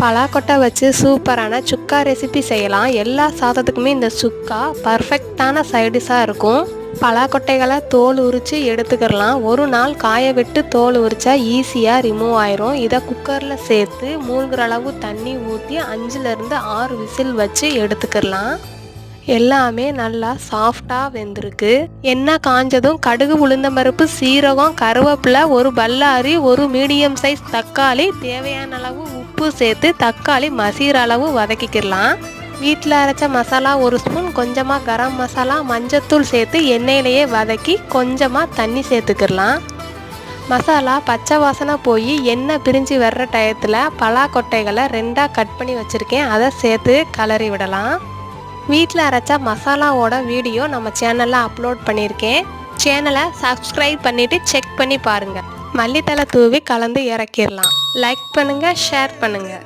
பலாக்கொட்டை வச்சு சூப்பரான சுக்கா ரெசிபி செய்யலாம். எல்லா சாதத்துக்குமே இந்த சுக்கா பர்ஃபெக்டான சைடிஷாக இருக்கும். பலாக்கொட்டைகளை தோல் உரித்து எடுத்துக்கிடலாம் ஒரு நாள் காய விட்டு தோல் உரித்தா ஈஸியாக ரிமூவ் ஆயிரும். இதை குக்கரில் சேர்த்து மூழ்கிற அளவு தண்ணி ஊற்றி அஞ்சுலேருந்து ஆறு விசில் வச்சு எடுத்துக்கிடலாம் எல்லாமே நல்லா சாஃப்டாக வெந்திருக்கு. எண்ணெய் காஞ்சதும் கடுகு உளுந்தம்பருப்பு சீரகம் கருவேப்பிலை ஒரு பல்லாரி ஒரு மீடியம் சைஸ் தக்காளி தேவையான அளவு உப்பு சேர்த்து தக்காளி மசீர அளவு வதக்கிக்கிடலாம் வீட்டில் அரைச்ச மசாலா ஒரு ஸ்பூன் கொஞ்சமாக கரம் மசாலா மஞ்சத்தூள் சேர்த்து எண்ணெயிலேயே வதக்கி கொஞ்சமாக தண்ணி சேர்த்துக்கிடலாம். மசாலா பச்சை வாசனை போய் எண்ணெய் பிரிஞ்சு வர்ற டயத்தில் பலாக்கொட்டைகளை ரெண்டாக கட் பண்ணி வச்சுருக்கேன். அதை சேர்த்து கலரி விடலாம். வீட்டில் அரைச்ச மசாலாவோட வீடியோ நம்ம சேனலில் அப்லோட் பண்ணியிருக்கேன். சேனலை சப்ஸ்கிரைப் பண்ணிவிட்டு செக் பண்ணி பாருங்கள் மல்லித்தலை தூவி கலந்து இறக்கிடலாம். லைக் பண்ணுங்கள் ஷேர் பண்ணுங்கள்